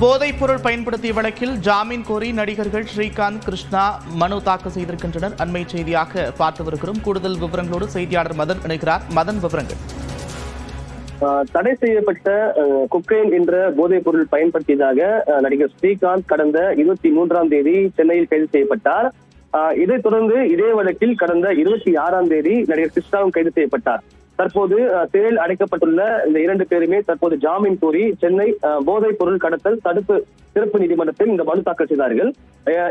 போதைப் பொருள் பயன்படுத்திய வழக்கில் ஜாமீன் கோரி நடிகர்கள் ஸ்ரீகாந்த் கிருஷ்ணா மனு தாக்கல் செய்திருக்கின்றனர். அண்மை செய்தியாக பார்த்து வருகிறோம். கூடுதல் விவரங்களோடு செய்தியாளர் மதன் இணைகிறார். மதன் விவரங்கள். ஆஹ் தடை செய்யப்பட்ட ஆஹ், என்ற போதைப் பொருள் பயன்படுத்தியதாக நடிகர் ஸ்ரீகாந்த் கடந்த இருபத்தி மூன்றாம் தேதி சென்னையில் கைது செய்யப்பட்டார். ஆஹ், இதைத் தொடர்ந்து இதே வழக்கில் கடந்த இருபத்தி ஆறாம் தேதி நடிகர் கிருஷ்ணாவும் கைது செய்யப்பட்டார். தற்போது சிறையில் அடைக்கப்பட்டுள்ள இந்த இரண்டு பேருமே தற்போது ஜாமீன் கோரி சென்னை போதைப் பொருள் கடத்தல் தடுப்பு சிறப்பு நீதிமன்றத்தில் இந்த மனு தாக்கல் செய்தார்கள்.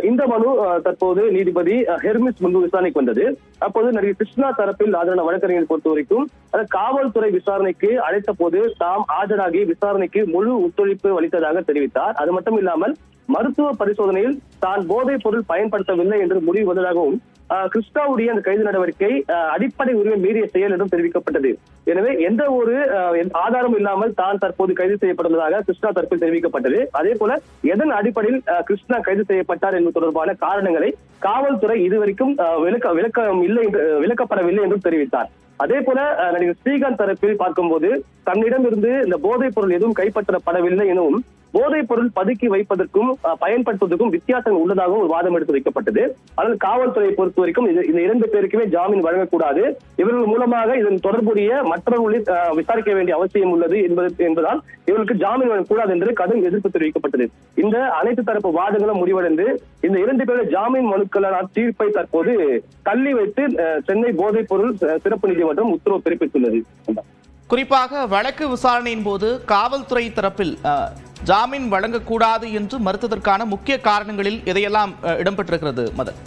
இந்த மனு தற்போது நீதிபதி ஹெர்மிஸ் முன்பு விசாரணைக்கு வந்தது. அப்போது நடிகர் கிருஷ்ணா தரப்பில் ஆஜரான வழக்கறிஞர் பொறுத்த வரைக்கும் காவல்துறை விசாரணைக்கு அழைத்த போது தாம் ஆஜராகி விசாரணைக்கு முழு ஒத்துழைப்பு அளித்ததாக தெரிவித்தார். அது மட்டும் இல்லாமல் மருத்துவ பரிசோதனையில் தான் போதைப் பொருள் பயன்படுத்தவில்லை என்று முடிவு வந்ததாகவும் கிறிஸ்டாவுடைய அந்த கைது நடவடிக்கை அடிப்படை உரிமை மீறிய செயல் என்றும் தெரிவிக்கப்பட்டது. எனவே எந்த ஒரு ஆதாரம் இல்லாமல் தான் தற்போது கைது செய்யப்பட்டுள்ளதாக கிருஷ்ணா தரப்பில் தெரிவிக்கப்பட்டது. அதே போல எதன் அடிப்படையில் கிருஷ்ணா கைது செய்யப்பட்டார் என்பது தொடர்பான காரணங்களை காவல்துறை இதுவரைக்கும் ஆஹ், விளக்க விளக்கம் இல்லை என்று விளக்கப்படவில்லை என்றும் தெரிவித்தார். அதே போல நடிகர் ஸ்ரீகாந்த் தரப்பில் பார்க்கும்போது தன்னிடம் இருந்து இந்த போதைப் பொருள் எதுவும் கைப்பற்றப்படவில்லை எனவும் போதைப் பொருள் பதுக்கி வைப்பதற்கும் பயன்படுத்துவதற்கும் வித்தியாசம் உள்ளதாகவும் ஒரு வாதம் எடுத்து வைக்கப்பட்டது. ஆனால் காவல்துறையை பொறுத்த வரைக்கும் இந்த இரண்டு பேருக்குமே ஜாமீன் வழங்கக்கூடாது. இவர்கள் மூலமாக இதன் தொடர்புடைய மற்றவர்களை விசாரிக்க வேண்டிய அவசியம் உள்ளது என்பது என்பதால் இவர்களுக்கு ஜாமீன் வழங்கக்கூடாது என்று கடும் எதிர்ப்பு தெரிவிக்கப்பட்டது. இந்த அனைத்து தரப்பு வாதங்களும் முடிவடைந்து இந்த இரண்டு பேரும் ஜாமீன் மனுக்களான தீர்ப்பை தற்போது தள்ளி வைத்து சென்னை போதைப் பொருள் சிறப்பு நீதிமன்றம் உத்தரவு பிறப்பித்துள்ளது. குறிப்பாக வழக்கு விசாரணையின் போது காவல்துறை தரப்பில் ஜாமீன் வழங்கக்கூடாது என்று மறுத்ததற்கான முக்கிய காரணங்களில் எதையெல்லாம் இடம்பெற்றிருக்கிறது மதன்.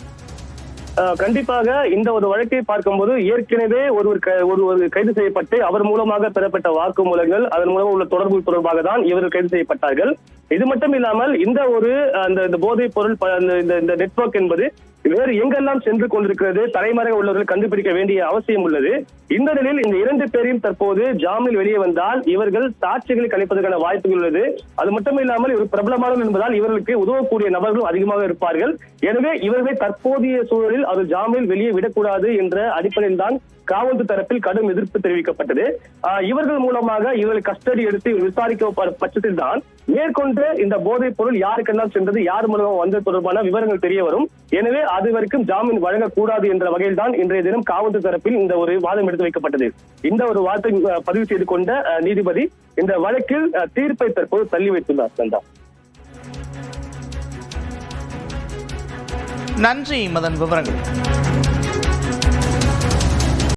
கண்டிப்பாக இந்த ஒரு வழக்கை பார்க்கும்போது ஏற்கனவே ஒருவர் க- கைது செய்யப்பட்டு அவர் மூலமாக பெறப்பட்ட வாக்குமூலங்கள் அதன் மூலம் உள்ள தொடர்பு தொடர்பாக தான் இவர்கள் கைது செய்யப்பட்டார்கள். இது மட்டும் இல்லாமல் இந்த ஒரு அந்த இந்த போதைப் பொருள் இந்த இந்த நெட்வொர்க் என்பது வேறு எங்கெல்லாம் சென்று கொண்டிருக்கிறது தலைமறைக உள்ளவர்கள் கண்டுபிடிக்க வேண்டிய அவசியம் உள்ளது. இந்த நிலையில் இந்த இரண்டு பேரையும் தற்போது ஜாமீன் வெளியே வந்தால் இவர்கள் சாட்சிகளை கணிப்பதற்கான வாய்ப்புகள் உள்ளது. அது மட்டும் இல்லாமல் இவர் பிரபலமானவர் என்பதால் இவர்களுக்கு உதவக்கூடிய நபர்களும் அதிகமாக இருப்பார்கள். எனவே இவர்களை தற்போதைய சூழலில் அவர் ஜாமீன் வெளியே விடக்கூடாது என்ற அடிப்படையில் தான் காவல்துறை தரப்பில் கடும் எதிர்ப்பு தெரிவிக்கப்பட்டது. ஆஹ் இவர்கள் மூலமாக இவர்களை கஸ்டடி எடுத்து விசாரிக்க பட்சத்தில் தான் மேற்கொண்டு இந்த போதைப் பொருள் யாருக்கெல்லாம் சென்றது யார் மூலமாக வந்தது தொடர்பான விவரங்கள் தெரிய வரும். எனவே அது வரைக்கும் ஜாமீன் வழங்கக்கூடாது என்ற வகையில் தான் இன்றைய தினம் காவல்துறை தரப்பில் இந்த ஒரு வாதம் எடுத்து வைக்கப்பட்டது. இந்த ஒரு வாதத்தை பதிவு செய்து கொண்ட நீதிபதி இந்த வழக்கில் தீர்ப்பை தற்போது தள்ளி வைத்துள்ளார் சந்தா நன்றி மதன் விவரங்கள்.